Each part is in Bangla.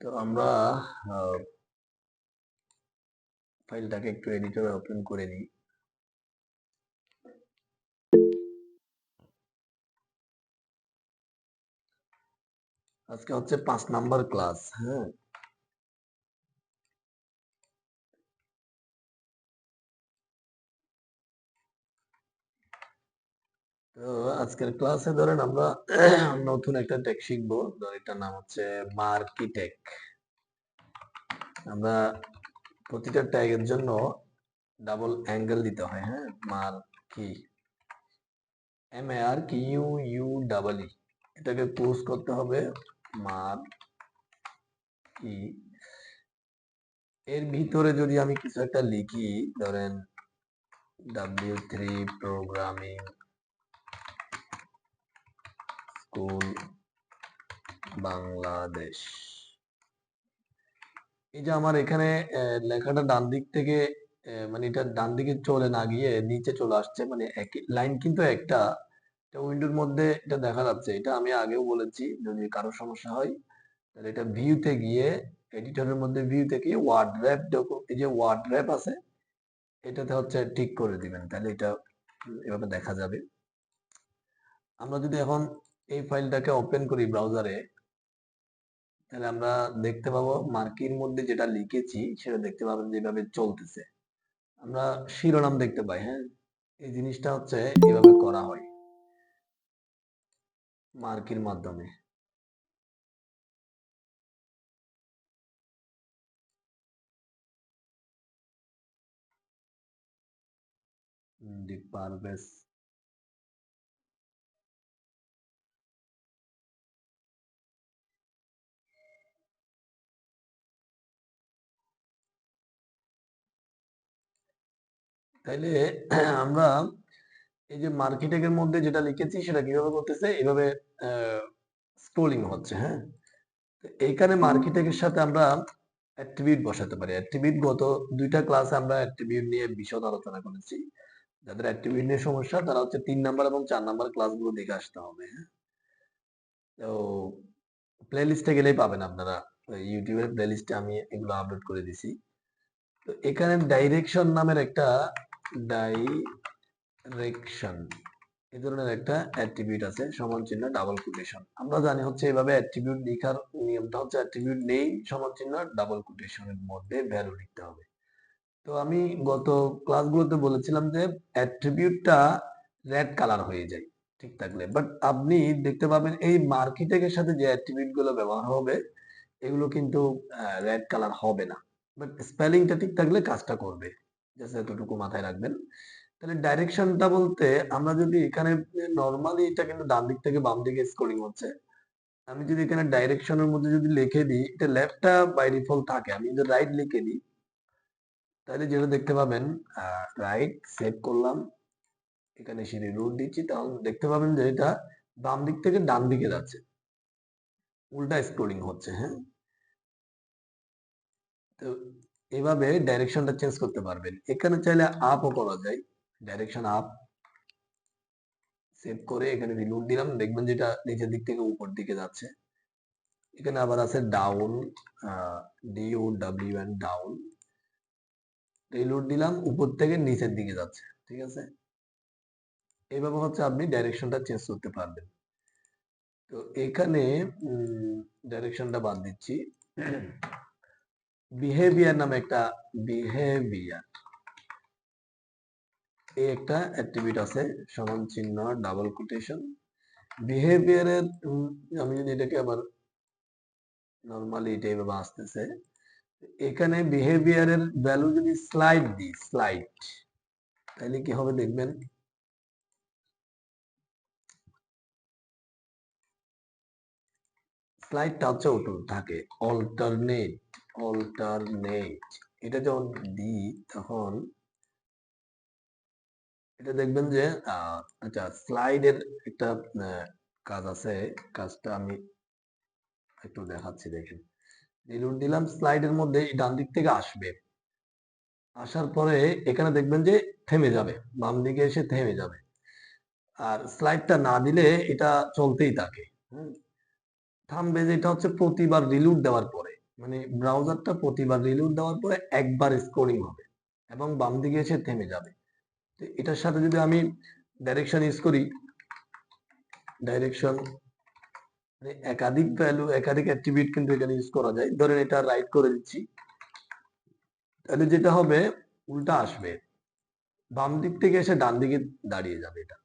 তো আমরা ফাইলটাকে একটু এডিটরে ওপেন করে নিই। আজকে হচ্ছে পাঁচ নাম্বার ক্লাস হ্যাঁ? আজকের ক্লাসে ধরেন আমরা নতুন একটা টেক শিখব। এটার নাম হচ্ছে মার্কিটেক আমরা প্রতিটা ট্যাগের জন্য ডাবল অ্যাঙ্গেল দিতে হয় হ্যাঁ? মার্কি এম এ আর কি? ইউ ইউ ডাবল ই এটাকে ক্লোজ করতে হবে মার কি এর ভিতরে যদি আমি কিছু একটা লিখি, ধরেন W three programming school, Bangladesh. এই যে আমার এখানে লেখাটা ডান দিক থেকে মানে এটা ডান দিকে চলে না গিয়ে নিচে চলে আসছে মানে একই লাইন কিন্তু একটা। উইন্ডোর মধ্যে এটা দেখা যাচ্ছে। এটা আমি আগেও বলেছি, যদি কারও সমস্যা হয়, তাহলে এটা ভিউতে গিয়ে, এডিটরের মধ্যে ভিউ থেকে ওয়ার্ড র্যাপ এই যে ওয়ার্ড র্যাপ আছে, এটাতে হচ্ছে ঠিক করে দিবেন। তাহলে এটা এভাবে দেখা যাবে। আমরা যদি এখন এই ফাইলটাকে ওপেন করি ব্রাউজারে তাহলে আমরা দেখতে পাবো মার্কির মধ্যে যেটা লিখেছি, সেটা দেখতে পাবেন যেভাবে চলতেছে। আমরা শিরোনাম দেখতে পাই হ্যাঁ? এই জিনিসটা হচ্ছে এভাবে করা হয় মার্কির মাধ্যমে। দি তাইলে আমরা এই যে মার্কেটিং এর মধ্যে যেটা লিখেছি সেটা কীভাবে করতেছে? এভাবে স্ক্রোলিং হচ্ছে হ্যাঁ? এইখানে মার্কেটিং এর সাথে আমরা অ্যাট্রিবিউট বসাতে পারি। অ্যাট্রিবিউট গত দুইটা ক্লাসে আমরা অ্যাট্রিবিউট নিয়ে বিশদ আলোচনা করেছি। যাদের অ্যাট্রিবিউট নিয়ে সমস্যা, তারা হচ্ছে তিন নাম্বার এবং চার নাম্বার ক্লাসগুলো দেখে আসতে হবে হ্যাঁ? তো প্লে লিস্টে গেলেই পাবেন আপনারা। ইউটিউবের প্লে লিস্টে আমি এগুলো আপলোড করে দিছি। তো এখানে ডাইরেকশন নামের একটা ডাইরেকশন এই ধরনের একটা অ্যাট্রিবিউট আছে, সমান চিহ্ন ডাবল কোটেশন আমরা জানি হচ্ছে এভাবে অ্যাট্রিবিউট লেখার নিয়মটা হচ্ছে অ্যাট্রিবিউট নেই, সমান চিহ্ন ডাবল কোটেশনের মধ্যে ভ্যালু লিখতে হবে। তো আমি গত ক্লাসগুলোতে বলেছিলাম যে অ্যাট্রিবিউটটা রেড কালার হয়ে যায়, ঠিক থাকলে। বাট আপনি দেখতে পাবেন এই মার্কেটিংয়ের সাথে যে অ্যাট্রিবিউটগুলো ব্যবহার হবে, এগুলো কিন্তু রেড কালার হবে না। বাট স্পেলিংটা ঠিক থাকলে কাজটা করবে। জাস্ট এতটুকু মাথায় রাখবেন। তাহলে ডাইরেকশনটা বলতে আমরা যদি এখানে নর্মালি এটা কিন্তু ডান দিক থেকে বাম দিকে স্ক্রলিং হচ্ছে। আমি যদি এখানে ডাইরেকশনের মধ্যে যদি লিখে দিই, এটা লেফটটা বাই ডিফল্ট থাকে। আমি যদি রাইট লিখে দিই, তাহলে যেটা দেখতে পাবেন রাইট সেভ করলাম। এখানে সিঁড়ি রুট দিচ্ছি। তাহলে দেখতে পাবেন যে এটা বাম দিক থেকে ডান দিকে যাচ্ছে। উল্টা স্ক্রলিং হচ্ছে হ্যাঁ? তো এভাবে ডাইরেকশনটা চেঞ্জ করতে পারবেন। এখানে চাইলে আপও করা যায়। ডাইরেকশন আপ সেভ করে এখানে রিলোড দিলাম। দেখবেন যেটা নিচের দিক থেকে উপর দিকে যাচ্ছে। এখানে আবার আছে down D O W N down reload দিলাম, উপর থেকে নিচের দিকে যাচ্ছে, ঠিক আছে? এইভাবে হচ্ছে আপনি ডাইরেকশনটা চেঞ্জ করতে পারবেন। তো এখানে ডাইরেকশনটা বাদ দিচ্ছি। বিহেভিয়ার নামে একটা বিহেভিয়ার এই একটা অ্যাট্রিবিউট আছে, সমান চিহ্ন ডাবল কোটেশন বিহেভিয়ারের আমি যদি এটাকে আবার নর্মালি এটা এভাবে আসতেছে এখানে বিহেভিয়ারের ভ্যালু যদি স্লাইড দিই স্লাইড তাহলে কি হবে দেখবেন? স্লাইডটা হচ্ছে থাকে অল্টারনেট অল্টারনেট এটা যখন দিই, তখন এটা দেখবেন যে আচ্ছা স্লাইডের একটা কাজ আছে। কাজটা আমি একটু দেখাচ্ছি, দেখেন। রিলোড দিলাম, স্লাইডের মধ্যে ডান দিক থেকে আসবে। আসার পরে এখানে দেখবেন যে, থেমে যাবে। বাম দিকে এসে থেমে যাবে। আর স্লাইডটা না দিলে এটা চলতেই থাকে। হম। থামবে যে, এটা হচ্ছে প্রতিবার রিলুট দেওয়ার পরে। মানে ব্রাউজারটা প্রতিবার রিলোড দেওয়ার পরে একবার স্ক্রোলিং হবে এবং বাম দিকে এসে থেমে যাবে। তো এটার সাথে যদি আমি ডাইরেকশন ইউজ করি ডাইরেকশন মানে একাধিক ভ্যালু একাধিক অ্যাট্রিবিউট কিন্তু এখানে ইউজ করা যায়। ধরেন এটা রাইট করে দিচ্ছি। তাহলে যেটা হবে, উল্টা আসবে। বাম দিক থেকে এসে ডান দিকে দাঁড়িয়ে যাবে এটা।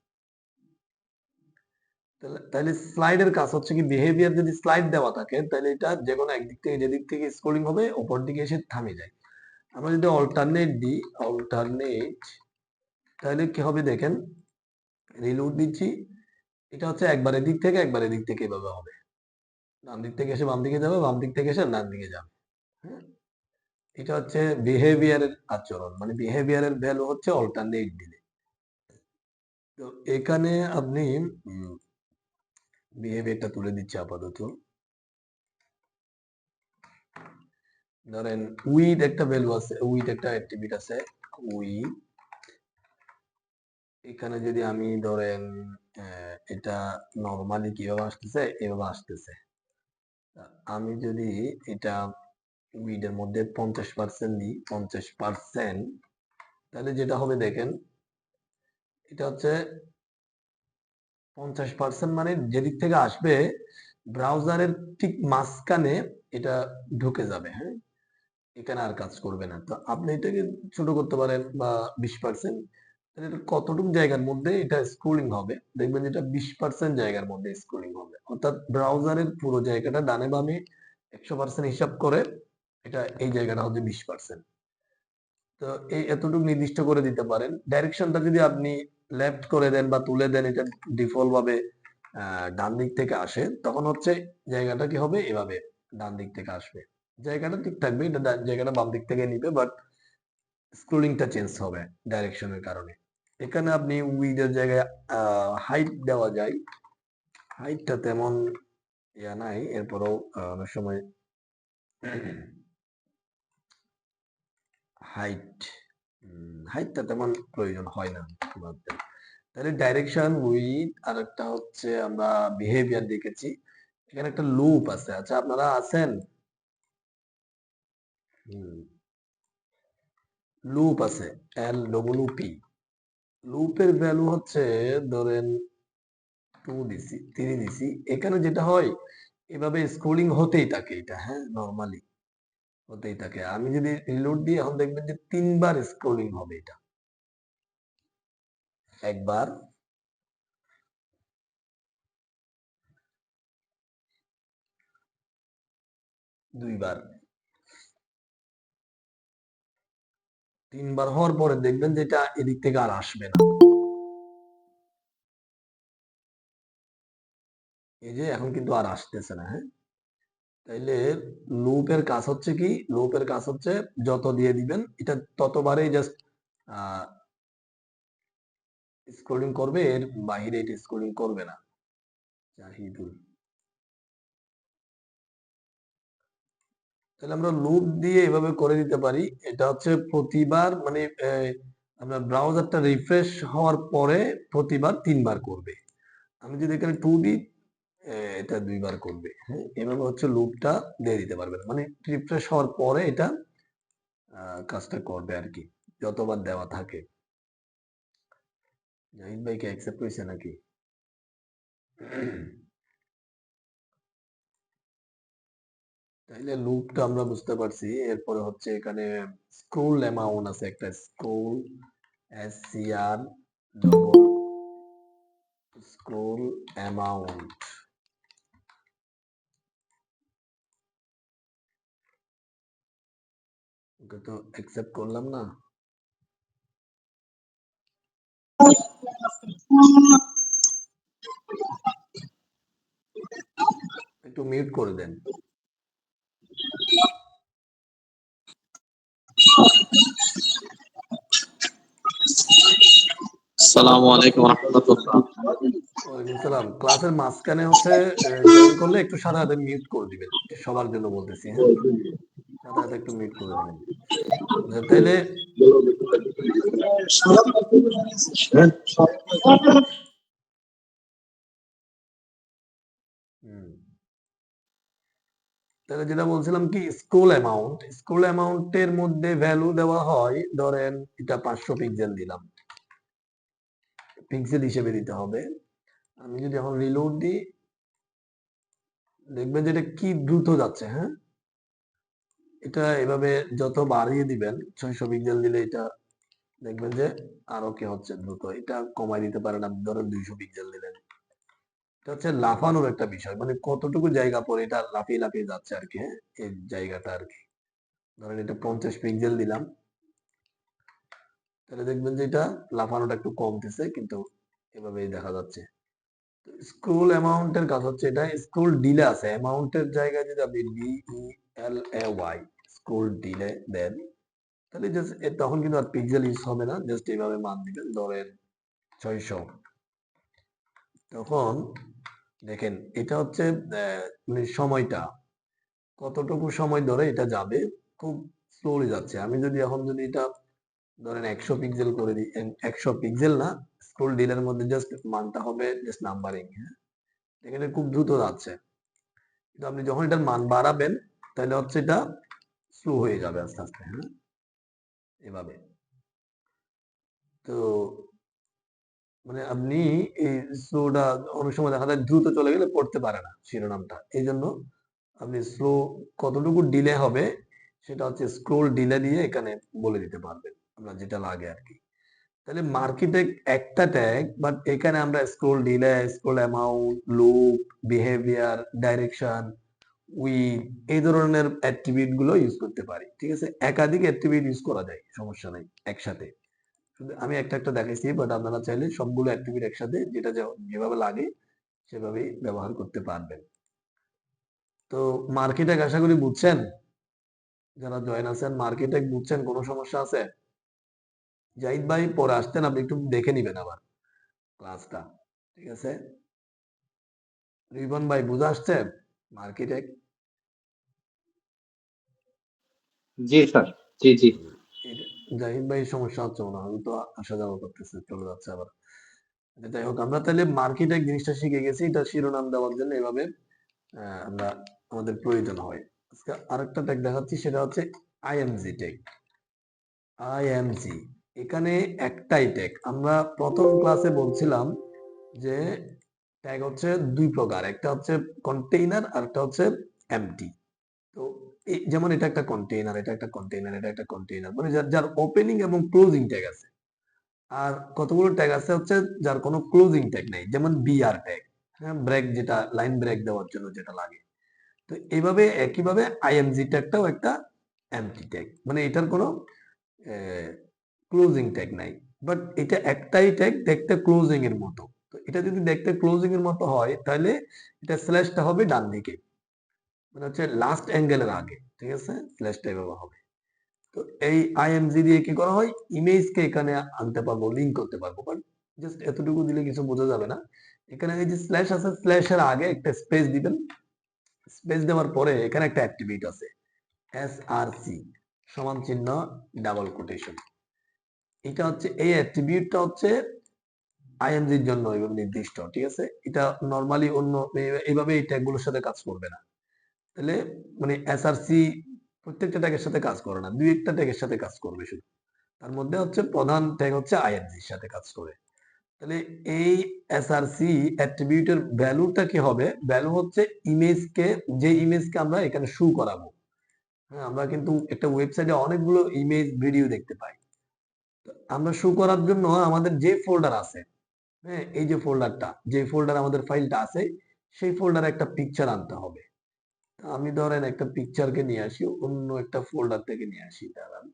তাহলে স্লাইডের কাজ হচ্ছে কি বিহেভিয়ার যদি স্লাইড দেওয়া থাকে, তাহলে এটা যে কোনো একদিক থেকে, যেদিক থেকে স্ক্রোলিং হবে ওপর দিকে এসে থামে যায়। আমরা যদি অল্টারনেট দিই অল্টারনেট তাহলে কি হবে দেখেন রিলোড দিচ্ছি, এটা হচ্ছে একবার এদিক থেকে একবার এদিক থেকে এভাবে হবে। ডান দিক থেকে এসে বাম দিকে যাবে, বাম দিক থেকে এসে ডান দিকে যাবে হ্যাঁ? এটা হচ্ছে বিহেভিয়ারের আচরণ মানে বিহেভিয়ারের ভ্যালু হচ্ছে অল্টারনেট দিলে। তো এখানে আপনি বিহেভিয়ারটা তুলে দিচ্ছি আপাতত। ধরেন উইথ একটা ভ্যালু আছে উইথ একটা অ্যাট্রিবিউট আছে উইথ এখানে যদি আমি ধরেন এটা নরমালি কীভাবে আসতেছে? এভাবে আসতেছে। আমি যদি এটা উইডের মধ্যে পঞ্চাশ পার্সেন্ট দিই, পঞ্চাশ পার্সেন্ট তাহলে যেটা হবে দেখেন, এটা হচ্ছে পঞ্চাশ পার্সেন্ট মানে যেদিক থেকে আসবে ব্রাউজারের ঠিক মাঝখানে এটা ঢুকে যাবে হ্যাঁ? এখানে আর কাজ করবে না। তো আপনি এটাকে ছোট করতে পারেন বা বিশ পার্সেন্ট কতটুকু জায়গার মধ্যে এটা স্ক্রোলিং হবে? দেখবেন যেটা বিশ পার্সেন্ট জায়গার মধ্যে স্ক্রোলিং হবে। অর্থাৎ ব্রাউজারের পুরো জায়গাটা ডানে বামে একশো পার্সেন্ট হিসাব করে এটা এই জায়গাটা হচ্ছে বিশ পার্সেন্ট তো এই এতটুকু নির্দিষ্ট করে দিতে পারেন। ডাইরেকশনটা যদি আপনি লেফট করে দেন বা তুলে দেন, এটা ডিফল্ট ভাবে ডান দিক থেকে আসে, তখন হচ্ছে জায়গাটা কি হবে? এভাবে ডান দিক থেকে আসবে। জায়গাটা ঠিক থাকবে, এটা জায়গাটা বাম দিক থেকে নিবে বাট স্ক্রোলিংটা চেঞ্জ হবে ডাইরেকশনের কারণে। এখানে আপনি উইডের জায়গায় হাইট দেওয়া যায়। হাইটটা তেমন ইয়া নাই, এরপরেও অনেক সময় হাইট হাইটটা তেমন প্রয়োজন হয় না। তাহলে ডাইরেকশন উইথ আর একটা হচ্ছে আমরা বিহেভিয়ার দেখেছি। এখানে একটা লুপ আছে। আচ্ছা আপনারা আছেন? লুপ আছে এল ডব্লিউ পি লুপের ভ্যালু হচ্ছে, ধরেন টু দিছি থ্রি দিছি। এখানে যেটা হয়, এভাবে স্ক্রোলিং হতেই থাকে এটা হ্যাঁ নর্মালি হতেই থাকে। আমি যদি রিলোড দিই এখন দেখবেন যে তিনবার স্ক্রোলিং হবে এটা। একবার। দুইবার। তিনবার হওয়ার পরে দেখবেন যে এটা এদিক থেকে আর আসবে না। এই যে এখন কিন্তু আর আসতেছে না হ্যাঁ? তাইলে লুপের কাজ হচ্ছে কি? লুপের কাজ হচ্ছে যত দিয়ে দিবেন, এটা ততবারই জাস্ট স্ক্রোলিং করবে, এর বাইরে এটা স্ক্রোলিং করবে না। জাহিদুল। তাহলে আমরা লুপ দিয়ে এভাবে করে দিতে পারি। এটা হচ্ছে প্রতিবার মানে আপনার ব্রাউজারটা রিফ্রেশ হওয়ার পরে প্রতিবার তিনবার করবে। আমি যদি এখানে টু দিই এটা দুইবার করবে হ্যাঁ? এভাবে হচ্ছে লুপটা দিয়ে দিতে পারবেন মানে রিফ্রেশ হওয়ার পরে এটা কাজটা করবে আর কি, যতবার দেওয়া থাকে। জাহিদ ভাই কি অ্যাকসেপ্ট হয়েছে নাকি? তাইলে লুপটা আমরা বুঝতে পারছি, এরপরে হচ্ছে এখানে স্ক্রোল অ্যামাউন্ট আছে একটা scroll S C R scroll amount okay তো অ্যাকসেপ্ট করলাম না। একটু মিউট করে দেন। আসসালামু আলাইকুম রহমতুল্লাহ। ওয়ালাইকুম সালাম। ক্লাসের মাঝখানে হচ্ছে করলে একটু সাদা মিউট করে দিবেন। সবার জন্য বলতেছি হ্যাঁ? সাদা একটু মিউট করে দিবেন। আচ্ছা, তাহলে যেটা বলছিলাম কি স্কুল অ্যামাউন্ট স্কুল অ্যামাউন্টের মধ্যে ভ্যালু দেওয়া হয় ধরেন এটা পাঁচশো পিক্সেল দিলাম। পিক্সেল হিসেবে দিতে হবে। আমি যদি এখন রিলোড দিই দেখবেন যে এটা কি দ্রুত যাচ্ছে হ্যাঁ? এটা এভাবে যত বাড়িয়ে দিবেন, ছয়শো পিক্সেল দিলে এটা দেখবেন যে আরও কি হচ্ছে দ্রুত। এটা কমাই দিতে পারেন আপনি, ধরেন দুইশো পিক্সেল দিলেন। এটা হচ্ছে লাফানোর একটা বিষয় মানে কতটুকু জায়গা পরে এটা লাফিয়ে লাফিয়ে যাচ্ছে আর কি হ্যাঁ? এই জায়গাটা আর কি ধরেন এটা পঞ্চাশ পিক্সেল দিলাম। তাহলে দেখবেন যে এটা লাফানোটা একটু কমতেছে, কিন্তু এভাবেই দেখা যাচ্ছে। স্কুল অ্যামাউন্টের কাজ হচ্ছে এটা স্কুল ডিলে আছে। অ্যামাউন্টের জায়গায় যদি আপনি D E L A Y scroll delay দেন তাহলে জাস্ট তখন কিন্তু আর পিক্সেল ইউজ হবে না। জাস্ট এইভাবে মান দিবেন, ধরেন ছয়শো। তখন দেখেন, এটা হচ্ছে মানে সময়টা। কতটুকু সময় ধরে এটা যাবে? খুব স্লোলি যাচ্ছে। আমি যদি এখন যদি এটা ধরেন একশো পিক্সেল করে দিই একশো পিক্সেল না স্ক্রোল ডিলের মধ্যে জাস্ট মানটা হবে জাস্ট নাম্বারিং হ্যাঁ? এখানে খুব দ্রুত যাচ্ছে। কিন্তু আপনি যখন এটার মান বাড়াবেন তাহলে হচ্ছে এটা স্লো হয়ে যাবে আস্তে আস্তে হ্যাঁ? এভাবে। তো মানে আপনি এই স্লোটা অনেক সময় দেখা যায় দ্রুত চলে গেলে পড়তে পারে না শিরোনামটা। এই জন্য আপনি স্লো কতটুকু ডিলে হবে সেটা হচ্ছে স্ক্রোল ডিলে দিয়ে এখানে বলে দিতে পারবেন আপনার যেটা লাগে আর কি। তাহলে মার্কেটে একটা ট্যাগ বাট এখানে আমরা scroll delay scroll amount loop behaviour direction we এই ধরনের অ্যাট্রিবিউটগুলো ইউজ করতে পারি, ঠিক আছে? একাধিক অ্যাট্রিবিউট ইউজ করা যায়, সমস্যা নাই, একসাথে। আমি একটা একটা দেখাইছি বাট আপনারা চাইলে সবগুলো অ্যাট্রিবিউট একসাথে, যেটা যেভাবে লাগে, সেভাবেই ব্যবহার করতে পারবেন। তো মার্কেটে আশা করি বুঝছেন? যারা জয়েন আছেন মার্কেটে বুঝছেন, কোনো সমস্যা আছে? জাহিদ ভাই, পরে আসতেন, আপনি একটু দেখে নিবেন আবার ক্লাসটা ঠিক আছে? রিবন ভাই, বুঝে আসছে? মার্কেটে জি স্যার। জি জি। জাহিদ ভাই সমস্যা হচ্ছে মনে হয়। তো আসা যাওয়া করতেছে চলে যাচ্ছে আবার। আচ্ছা, যাই হোক আমরা তাহলে জিনিসটা শিখে গেছি। এটা শিরোনাম দেওয়ার জন্য এভাবে আমরা আমাদের প্রয়োজন হয়। আজকে আরেকটা ট্যাগ দেখাচ্ছি সেটা হচ্ছে আইএমজি ট্যাগ আইএমজি এখানে একটাই ট্যাগ আমরা প্রথম ক্লাসে বলছিলাম যে ট্যাগ হচ্ছে দুই প্রকার, একটা হচ্ছে কন্টেইনার আর একটা হচ্ছে এমটি তো যেমন এটা একটা কন্টেইনার এটা একটা কন্টেইনার এটা একটা কন্টেইনার মানে যার যার ওপেনিং এবং ক্লোজিং ট্যাগ আছে। আর কতগুলো ট্যাগ আছে হচ্ছে যার কোনো ক্লোজিং ট্যাগ নেই, যেমন বিআর ট্যাগ হ্যাঁ ব্রেক যেটা লাইন ব্রেক দেওয়ার জন্য যেটা লাগে। তো এইভাবে একইভাবে আইএমজি ট্যাগটাও একটা এমটি ট্যাগ মানে এটার কোনো ক্লোজিং ট্যাগ নাই। বাট এটা একটাই ট্যাগ দেখতে ক্লোজিং এর মতো। এটা যদি দেখতে ক্লোজিং এর মতো হয়, তাহলে এটা স্ল্যাশটা হবে ডান দিকে। মানে হচ্ছে লাস্ট অ্যাঙ্গেলের আগে, ঠিক আছে? স্ল্যাশটা এভাবে হবে। তো এই আইএমজি দিয়ে কি করা হয়? ইমেজকে এখানে আনতে পারব লিঙ্ক করতে পারব। বাট জাস্ট এতটুকু দিলে কিছু বোঝা যাবে না। এখানে এই যে স্ল্যাশ আছে স্ল্যাশের আগে একটা স্পেস দিবেন। স্পেস দেওয়ার পরে এখানে একটা অ্যাট্রিবিউট আছে। এস আর সি সমান চিহ্ন ডাবল কোটেশন এটা হচ্ছে, এই অ্যাট্রিবিউটটা হচ্ছে আইএমজির জন্য এভাবে নির্দিষ্ট, ঠিক আছে? এটা নরমালি অন্য এই- এইভাবে এই ট্যাগগুলোর সাথে কাজ করবে না। তাহলে মানে এসআরসি প্রত্যেকটা ট্যাগের সাথে কাজ করে না, দুই একটা ট্যাগের সাথে কাজ করবে শুধু। তার মধ্যে হচ্ছে প্রধান ট্যাগ হচ্ছে আইএনজির সাথে কাজ করে। তাহলে এই এসআরসি অ্যাট্রিবিউটের ভ্যালুটা কি হবে? ভ্যালু হচ্ছে ইমেজকে যে ইমেজকে আমরা এখানে শু করাবো। হ্যাঁ আমরা কিন্তু একটা ওয়েবসাইটে অনেকগুলো ইমেজ ভিডিও দেখতে পাই। আমরা শু করার জন্য আমাদের যে ফোল্ডার আছে হ্যাঁ এই যে ফোল্ডারটা যে ফোল্ডার আমাদের ফাইলটা আছে, সেই ফোল্ডারে একটা পিকচার আনতে হবে। আমি ধরেন একটা পিকচারকে নিয়ে আসি, অন্য একটা ফোল্ডার থেকে নিয়ে আসি, দাঁড়ান।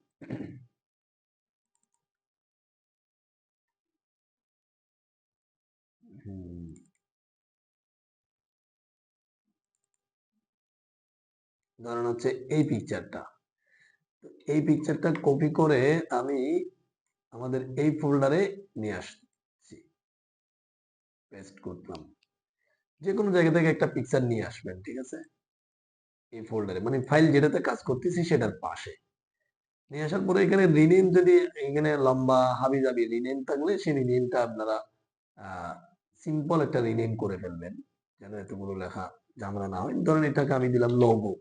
ধরেন হচ্ছে এই পিকচারটা এই পিকচারটা কপি করে আমি আমাদের এই ফোল্ডারে নিয়ে আসছি। পেস্ট করলাম যে কোনো জায়গা থেকে একটা পিকচার নিয়ে আসবেন, ঠিক আছে? এই ফোল্ডারে মানে ফাইল যেটাতে কাজ করতেছি সেটার পাশে। নিয়ে আসার পরে এখানে রিনেম যদি, এখানে লম্বা হাবি জাবি রিনেম থাকলে সেই রিনেমটা আপনারা সিম্পল একটা রিনেম করে ফেলবেন। যেন এতগুলো লেখা ঝামেলা না হয়। ধরেন এটাকে আমি দিলাম লোগো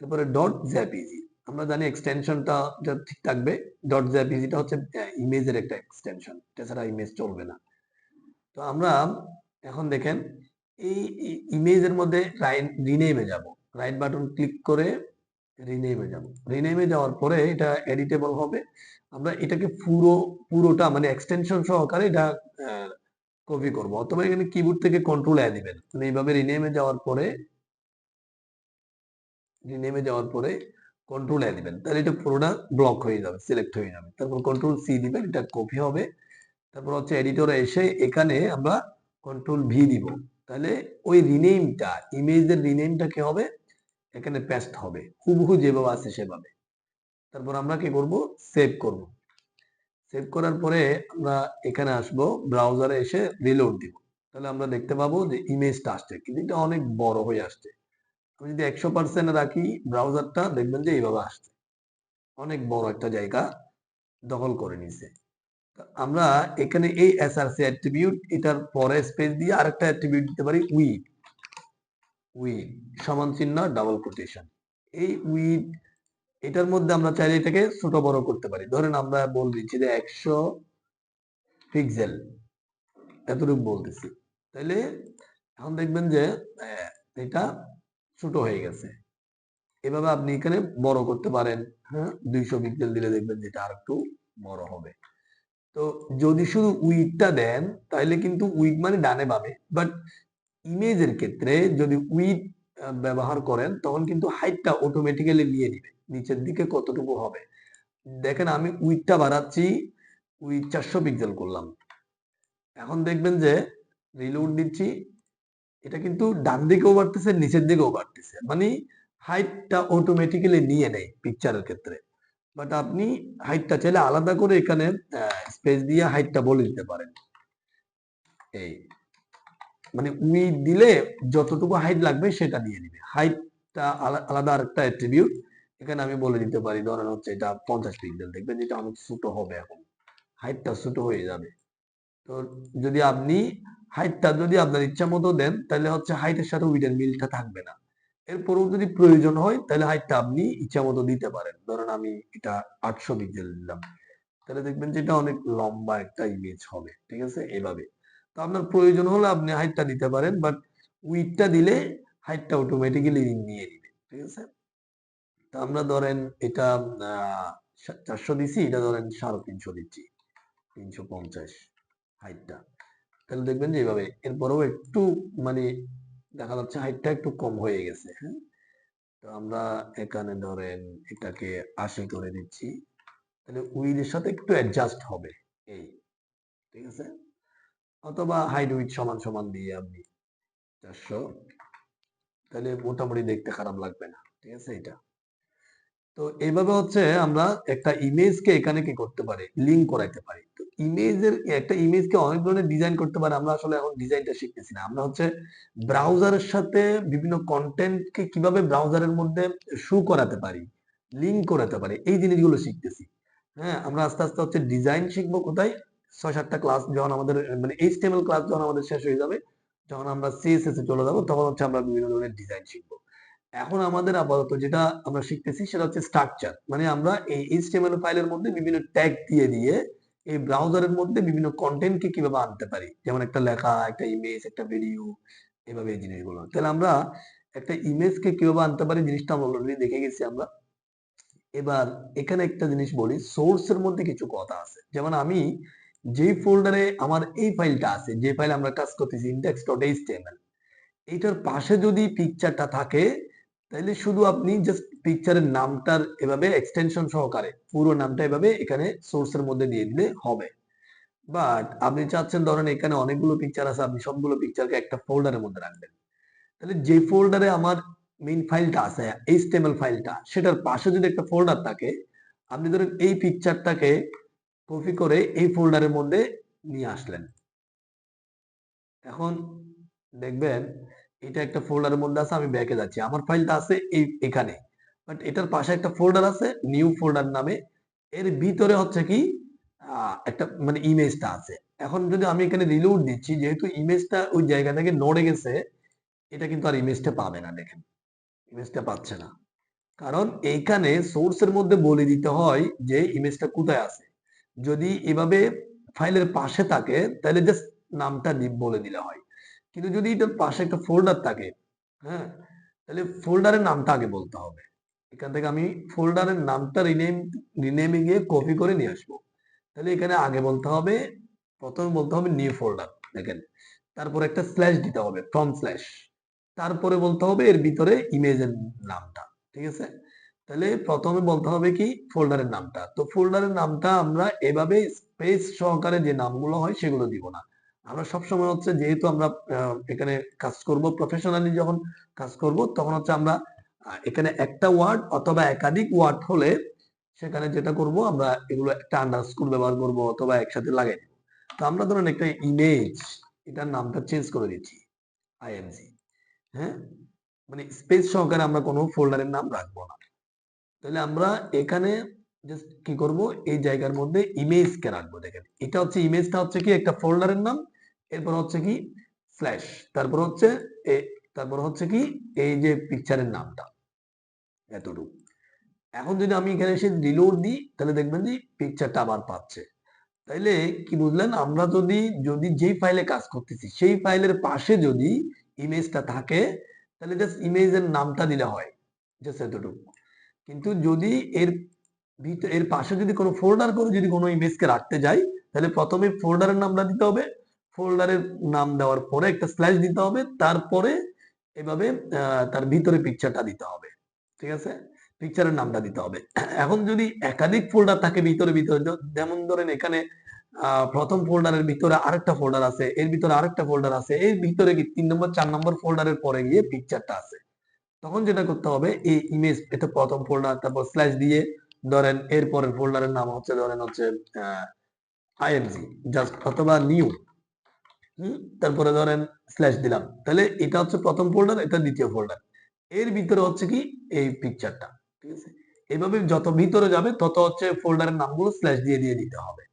এরপরে. ডট জ্যাপিজি আমরা জানি এক্সটেনশনটা ঠিক থাকবে ডট জ্যাপিজিটা হচ্ছে ইমেজের একটা এক্সটেনশন এছাড়া ইমেজ চলবে না। তো আমরা এখন দেখেন, এই ইমেজের মধ্যে রিনেমে যাব। রাইট বাটন ক্লিক করে রিনেমে যাব। রিনেমে যাওয়ার পরে এটা এডিটেবল হবে। আমরা এটাকে পুরো, পুরোটা মানে এক্সটেনশন সহকারে এটা কপি করব। অথবা এখানে কিবোর্ড থেকে কন্ট্রোল এ দিবেন। মানে এইভাবে রিনেমে যাওয়ার পরে রিনেমে যাওয়ার পরে কন্ট্রোল এ দিবেন। তাহলে এটা পুরোটা ব্লক হয়ে যাবে সিলেক্ট হয়ে যাবে। তারপর কন্ট্রোল সি দিবেন, এটা কপি হবে। তারপর হচ্ছে এডিটরে এসে এখানে আমরা কন্ট্রোল ভি দিব। তাহলে ওই রিনেমটা ইমেজের রিনেমটা কি হবে? এখানে পেস্ট হবে। হুবহু যেভাবে আছে সেভাবে। তারপর আমরা কি করব? সেভ করব। সেভ করার পরে আমরা এখানে আসব ব্রাউজারে এসে রিলোড দিব। তাহলে আমরা দেখতে পাবো যে ইমেজটা আসছে। কিন্তু এটা অনেক বড় হয়ে আসছে। আমি যদি একশো পার্সেন্ট রাখি ব্রাউজারটা দেখবেন যে এইভাবে আসছে। অনেক বড় একটা জায়গা দখল করে নিছে। আমরা এখানে এই এসআরসি অ্যাট্রিবিউট এটার পরে স্পেস দিয়ে আরেকটা অ্যাট্রিবিউট দিতে পারি উইড উইড সমান চিহ্ন ডাবল কোটেশন এই উইড এটার মধ্যে আমরা চাইলে এটাকে ছোট বড় করতে পারি। ধরেন আমরা বল দিচ্ছি যে একশো পিক্সেল এতটুকু বলতেছি। তাইলে এখন দেখবেন যে এটা ছোট হয়ে গেছে। এভাবে আপনি এখানে বড় করতে পারেন। হ্যাঁ দুইশো পিক্সেল দিলে দেখবেন যেটা আর একটু বড় হবে। তো যদি শুধু উইডটা দেন, তাহলে কিন্তু উইড মানে ডানে বামে। বাট ইমেজের ক্ষেত্রে যদি উইড ব্যবহার করেন, তখন কিন্তু হাইটটা অটোমেটিক্যালি নিয়ে নিবে। নিচের দিকে কতটুকু হবে। দেখেন, আমি উইডটা বাড়াচ্ছি উইড চারশো পিক্সেল করলাম। এখন দেখবেন যে রিলোড দিচ্ছি, এটা কিন্তু ডান দিকেও বাড়তেছে, নিচের দিকেও বাড়তেছে। মানে হাইটটা অটোমেটিক্যালি নিয়ে নেয় পিকচারের ক্ষেত্রে। বাট আপনি হাইটটা চাইলে আলাদা করে এখানে স্পেস দিয়ে হাইটটা বলে দিতে পারেন। এই মানে উইড দিলে যতটুকু হাইট লাগবে সেটা দিয়ে দিবে। হাইটটা আলাদা আরেকটা অ্যাট্রিবিউট এখানে আমি বলে দিতে পারি, ধরেন হচ্ছে এটা পঞ্চাশ পিক্সেল দেখবেন এটা অনেক ছোট হবে এখন। হাইটটা ছোট হয়ে যাবে। তো যদি আপনি হাইটটা যদি আপনার ইচ্ছা মতো দেন, তাহলে হচ্ছে হাইটের সাথে উইডের মিলটা থাকবে না। এরপরেও যদি প্রয়োজন হয়, তাহলে হাইটটা আপনি ইচ্ছা মতো দিতে পারেন। ধরেন আমি এটা আটশো পিক্সেল দিলাম তাহলে দেখবেন যে এটা অনেক লম্বা একটা ইমেজ হবে, ঠিক আছে? এভাবে। তো আপনার প্রয়োজন হলে আপনি হাইটটা দিতে পারেন বাট উইডটা দিলে হাইটটা অটোমেটিক্যালি নিয়ে নিবে, ঠিক আছে? তো আমরা ধরেন এটা চারশো দিছি, এটা ধরেন সাড়ে তিনশো দিচ্ছি, তিনশো পঞ্চাশ হাইটটা। তাহলে দেখবেন যে এইভাবে এরপরেও একটু মানে দেখা যাচ্ছে হাইটটা একটু কম হয়ে গেছে হ্যাঁ? তো আমরা এখানে ধরেন এটাকে আশি করে দিচ্ছি। তাহলে উইডের সাথে একটু অ্যাডজাস্ট হবে, এই, ঠিক আছে? অথবা হাইট উইথ সমান সমান দিয়ে আপনি চারশো, তাহলে মোটামুটি দেখতে খারাপ লাগবে না, ঠিক আছে এটা? তো এইভাবে হচ্ছে আমরা একটা ইমেজকে এখানে কি করতে পারি? লিঙ্ক করাইতে পারি। তো ইমেজের একটা ইমেজকে অনেক ধরনের ডিজাইন করতে পারে, আমরা আসলে এখন ডিজাইনটা শিখতেছি না। আমরা হচ্ছে ব্রাউজারের সাথে বিভিন্ন কন্টেন্টকে কীভাবে ব্রাউজারের মধ্যে শু করাতে পারি লিঙ্ক করাতে পারি, এই জিনিসগুলো শিখতেছি। হ্যাঁ আমরা আস্তে আস্তে হচ্ছে ডিজাইন শিখব কোথায়? ছয় সাতটা ক্লাস যখন আমাদের মানে এইচটিএমএল ক্লাস যখন আমাদের শেষ হয়ে যাবে, যখন আমরা সিএসএস এ চলে যাব, তখন হচ্ছে আমরা বিভিন্ন ধরনের ডিজাইন শিখব। এখন আমাদের আপাতত যেটা আমরা শিখতেছি সেটা হচ্ছে স্ট্রাকচার মানে আমরা এই এইচটিএমএল ফাইলের মধ্যে বিভিন্ন ট্যাগ দিয়ে দিয়ে এই ব্রাউজারের মধ্যে বিভিন্ন কন্টেন্টকে কীভাবে আনতে পারি? যেমন একটা লেখা, একটা ইমেজ একটা ভিডিও এভাবে এই জিনিসগুলো। তাহলে আমরা একটা ইমেজকে কীভাবে আনতে পারি? জিনিসটা আমরা অলরেডি দেখে গেছি আমরা। এবার এখানে একটা জিনিস বলি সোর্সের মধ্যে কিছু কথা আছে। যেমন আমি যেই ফোল্ডারে আমার এই ফাইলটা আছে, যে ফাইল আমরা কাজ করতেছি ইন্ডেক্স ডট এইচটিএমএল এইটার পাশে যদি পিকচারটা থাকে তাহলে শুধু আপনি জাস্ট পিকচারের নামটার এভাবে এক্সটেনশন সহকারে, পুরো নামটা এভাবে এখানে সোর্সের মধ্যে দিয়ে দিলে হবে। বাট আপনি চাচ্ছেন ধরেন এখানে অনেকগুলো পিকচার আছে, আপনি সবগুলো পিকচারকে একটা ফোল্ডারের মধ্যে রাখবেন। তাহলে যে ফোল্ডারে আমার মেইন ফাইলটা আছে এইচটিএমএল ফাইলটা সেটার পাশে যদি একটা ফোল্ডার থাকে, আপনি ধরেন এই পিকচারটাকে কপি করে এই ফোল্ডারের মধ্যে নিয়ে আসলেন। এখন দেখবেন এটা একটা ফোল্ডারের মধ্যে আছে, আমি ব্যাকে যাচ্ছি। আমার ফাইলটা আছে এই, এখানে। বাট এটার পাশে একটা ফোল্ডার আছে নিউ ফোল্ডার নামে। এর ভিতরে হচ্ছে কি একটা মানে ইমেজটা আছে। এখন যদি আমি এখানে রিলোড দিচ্ছি, যেহেতু ইমেজটা ওই জায়গা থেকে নড়ে গেছে, এটা কিন্তু আর ইমেজটা পাবে না, দেখেন। ইমেজটা পাচ্ছে না। কারণ এইখানে সোর্সের মধ্যে বলে দিতে হয় যে ইমেজটা কোথায় আছে। যদি এভাবে ফাইলের পাশে থাকে, তাহলে জাস্ট নামটা বলে দিলে হয়। কিন্তু যদি এটার পাশে একটা ফোল্ডার থাকে হ্যাঁ তাহলে ফোল্ডারের নামটা আগে বলতে হবে। এখান থেকে আমি ফোল্ডারের নামটা রিনেম রিনেমে গিয়ে কপি করে নিয়ে আসব। তাহলে এখানে আগে বলতে হবে, প্রথমে বলতে হবে নিউ ফোল্ডার দেখেন। তারপর একটা স্ল্যাশ দিতে হবে ফ্রম স্ল্যাশ তারপরে বলতে হবে এর ভিতরে ইমেজের নামটা, ঠিক আছে? তাহলে প্রথমে বলতে হবে কি ফোল্ডারের নামটা। তো ফোল্ডারের নামটা আমরা এভাবে স্পেস সহকারে যে নামগুলো হয় সেগুলো দিব না। আমরা সবসময় হচ্ছে যেহেতু আমরা এখানে কাজ করব প্রফেশনালি যখন কাজ করব, তখন হচ্ছে আমরা এখানে একটা ওয়ার্ড অথবা একাধিক ওয়ার্ড হলে সেখানে যেটা করব আমরা এগুলো একটা আন্ডারস্কোর ব্যবহার করব অথবা একসাথে লাগাই তো আমরা ধরেন একটা ইমেজ এটার নামটা চেঞ্জ করে দিচ্ছি আইএনজি হ্যাঁ? মানে স্পেস সহকারে আমরা কোনো ফোল্ডারের নাম রাখব না। তাহলে আমরা এখানে জাস্ট কি করব? এই জায়গার মধ্যে ইমেজকে রাখব, দেখেন। এটা হচ্ছে ইমেজটা হচ্ছে কি? একটা ফোল্ডারের নাম এরপর হচ্ছে কি ফ্ল্যাশ তারপর হচ্ছে তারপর হচ্ছে কি এই যে পিকচারের নামটা, এতটুকু। এখন যদি আমি এখানে এসে রিলোড দিই, তাহলে দেখবেন যে পিকচারটা আবার পাচ্ছে। তাইলে কি বুঝলেন? আমরা যদি যদি যেই ফাইলে কাজ করতেছি, সেই ফাইলের পাশে যদি ইমেজটা থাকে, তাহলে জাস্ট ইমেজের নামটা দিলে হয় জাস্ট এতটুকু। কিন্তু যদি এর ভিতর এর পাশে যদি কোনো ফোল্ডার করে যদি কোনো ইমেজকে রাখতে যাই, তাহলে প্রথমে ফোল্ডারের নামটা দিতে হবে ফোল্ডারের নাম দেওয়ার পরে একটা স্ল্যাশ দিতে হবে, তারপরে এভাবে তার ভিতরে পিকচারটা দিতে হবে, ঠিক আছে? পিকচারের নামটা দিতে হবে। এখন যদি একাধিক ফোল্ডার থাকে ভিতরে ভিতরে যেমন ধরেন এখানে প্রথম ফোল্ডারের ভিতরে আরেকটা ফোল্ডার আছে, এর ভিতরে আরেকটা ফোল্ডার আছে, এর ভিতরে কি তিন নম্বর, চার নম্বর ফোল্ডারের পরে গিয়ে পিকচারটা আছে। তখন যেটা করতে হবে, এই ইমেজ এটা প্রথম ফোল্ডার তারপর স্ল্যাশ দিয়ে ধরেন এর পরের ফোল্ডারের নাম হচ্ছে, ধরেন হচ্ছে আইএমজি জাস্ট অথবা নিউ তারপরে ধরেন স্ল্যাশ দিলাম। তাহলে এটা হচ্ছে প্রথম ফোল্ডার এটা দ্বিতীয় ফোল্ডার এর ভিতরে হচ্ছে কি? এই পিকচারটা ঠিক আছে? এভাবে যত ভিতরে যাবে, তত হচ্ছে ফোল্ডারের নামগুলো স্ল্যাশ দিয়ে দিয়ে দিতে হবে।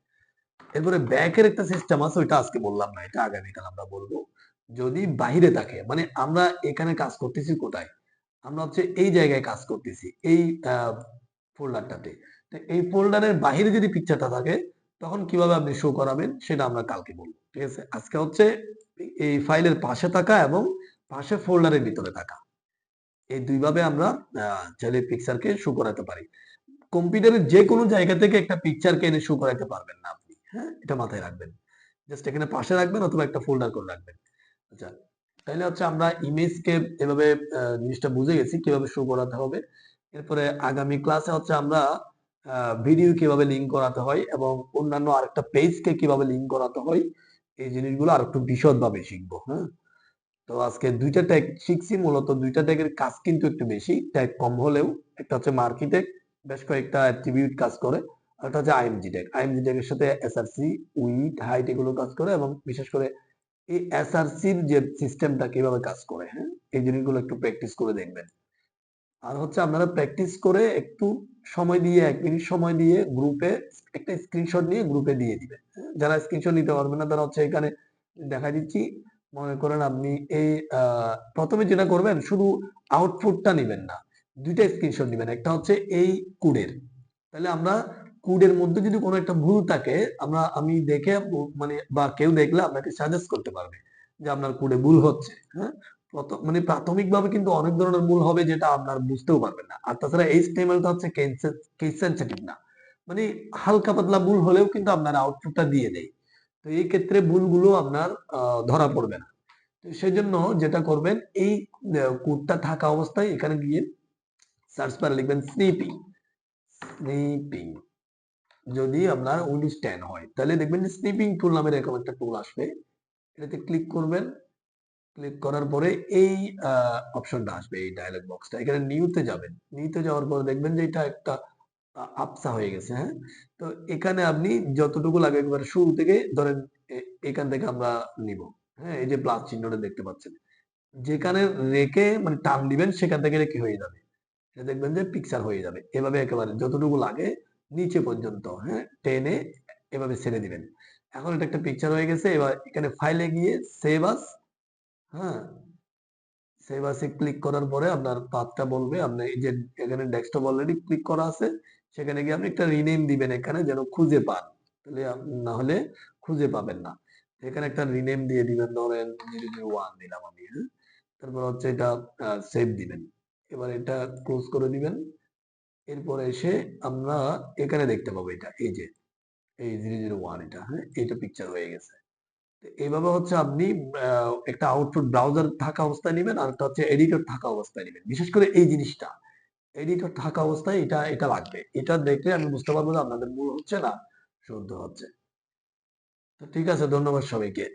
এরপরে ব্যাকের একটা সিস্টেম আছে, ওইটা আজকে বললাম না, এটা আগামীকাল আমরা বলব। যদি বাহিরে থাকে মানে আমরা এখানে কাজ করতেছি কোথায়? আমরা হচ্ছে এই জায়গায় কাজ করতেছি, এই ফোল্ডারটাতে এই ফোল্ডারের বাহিরে যদি পিকচারটা থাকে তখন কীভাবে আপনি শো করাবেন সেটা আমরা কালকে বলব, ঠিক আছে? আজকে হচ্ছে এই ফাইলের পাশে থাকা এবং পাশে ফোল্ডারের ভিতরে থাকা। এই দুইভাবে আমরা চাইলে পিকচারকে শো করাতে পারি। কম্পিউটারের যে কোনো জায়গা থেকে একটা পিকচারকে এনে শো করাতে পারবেন না আপনি হ্যাঁ? এটা মাথায় রাখবেন। জাস্ট এখানে পাশে রাখবেন অথবা একটা ফোল্ডার করে রাখবেন। আচ্ছা তাহলে হচ্ছে আমরা ইমেজকে এভাবে জিনিসটা বুঝে গেছি কীভাবে শো করাতে হবে। এরপরে আগামী ক্লাসে হচ্ছে আমরা ভিডিও কীভাবে লিঙ্ক করাতে হয় এবং অন্যান্য আরেকটা পেজকে কীভাবে লিঙ্ক করাতে হয়, এই জিনিসগুলো আর একটু বিশদভাবে শিখব হ্যাঁ? তো আজকে দুইটা ট্যাগ শিখছি, মূলত দুইটা ট্যাগের কাজ কিন্তু একটু বেশি। ট্যাগ কম হলেও, একটা হচ্ছে মার্কেটে বেশ কয়েকটা অ্যাট্রিবিউট কাজ করে, আর একটা হচ্ছে আইএমজি ট্যাগ আইএমজি ট্যাগের সাথে এসআরসি উইথ হাইট এগুলো কাজ করে এবং বিশেষ করে এই এসআরসির যে সিস্টেমটা কীভাবে কাজ করে হ্যাঁ? এই জিনিসগুলো একটু প্র্যাকটিস করে দেখবেন। আর হচ্ছে আপনারা প্র্যাকটিস করে একটু সময় দিয়ে, এক মিনিট সময় দিয়ে গ্রুপে একটা স্ক্রিনশট নিয়ে গ্রুপে দিয়ে হ্যাঁ? যারা স্ক্রিনশট নিতে পারবেন না, তারা হচ্ছে এখানে দেখা দিচ্ছি। মনে করেন আপনি এই প্রথমে যেটা করবেন, শুধু আউটপুটটা নেবেন না, দুইটা স্ক্রিনশট নেবেন। একটা হচ্ছে এই কোডের তাহলে আমরা কোডের মধ্যে যদি কোনো একটা ভুল থাকে, আমরা, আমি দেখে মানে বা কেউ দেখলে আপনাকে সাজেস্ট করতে পারবে যে আপনার কোডে ভুল হচ্ছে হ্যাঁ? মানে প্রাথমিকভাবে কিন্তু অনেক ধরনের ভুল হবে যেটা আপনার বুঝতেও পারবেন না। আর তাছাড়া এই স্টেমেলটা হচ্ছে কেস সেন্সিটিভ না। মানে হালকা পাতলা ভুল হলেও কিন্তু আপনার আউটপুটটা দিয়ে দেয়। তো এই ক্ষেত্রে ভুলগুলো আপনার ধরা পড়বে না। তো সেই জন্য যেটা করবেন, এই কোডটা থাকা অবস্থায় এখানে গিয়ে সার্চ বারে লিখবেন স্নিপিং স্নিপিং যদি আপনার উইন্ডোজ টেন হয়, তাহলে দেখবেন স্নিপিং টুল নামের এরকম একটা টুল আসবে। এটাতে ক্লিক করবেন। ক্লিক করার পরে এই অপশনটা আসবে, এই ডায়লগ বক্সটা এখানে নিউতে যাবেন। নিউতে যাওয়ার পর দেখবেন যে এটা একটা আপসা হয়ে গেছে হ্যাঁ? তো এখানে আপনি যতটুকু লাগে একবার শুরু থেকে ধরেন এখান থেকে আমরা নিব হ্যাঁ? এই যে প্লাস চিহ্নটা দেখতে পাচ্ছেন। যেখানে রেখে মানে টান দিবেন, সেখান থেকে রেখে হয়ে যাবে? দেখবেন যে পিকচার হয়ে যাবে। এভাবে একেবারে যতটুকু লাগে নিচে পর্যন্ত হ্যাঁ? টেনে এভাবে ছেড়ে দিবেন। এখন এটা একটা পিকচার হয়ে গেছে। এবার এখানে ফাইলে গিয়ে সেভ আস হ্যাঁ সেভ আসে ক্লিক করার পরে আপনার পাথটা বলবে, আপনি এই যে এখানে ডেস্কটপ অলরেডি ক্লিক করা আছে, সেখানে গিয়ে আপনি একটা রিনেম দিবেন এখানে যেন খুঁজে পান। তাহলে না হলে খুঁজে পাবেন না। এখানে একটা রিনেম দিয়ে দিবেন, ধরেন জিরো জিরো ওয়ান দিলাম আমি হ্যাঁ? তারপর হচ্ছে এটা সেভ দিবেন। এবার এটা ক্লোজ করে দিবেন। এরপরে এসে আমরা এখানে দেখতে পাবো এটা, এই যে, এই জিরো জিরো ওয়ান এটা হ্যাঁ? এটা পিকচার হয়ে গেছে। এইভাবে হচ্ছে আপনি একটা আউটপুট ব্রাউজার থাকা অবস্থায় নেবেন আর একটা হচ্ছে এডিটর থাকা অবস্থায় নেবেন। বিশেষ করে এই জিনিসটা এডিটর থাকা অবস্থায় এটা এটা লাগবে। এটা দেখলে আমি বুঝতে পারব যে আপনাদের মূল হচ্ছে না, শুদ্ধ হচ্ছে। তো ঠিক আছে, ধন্যবাদ সবাইকে।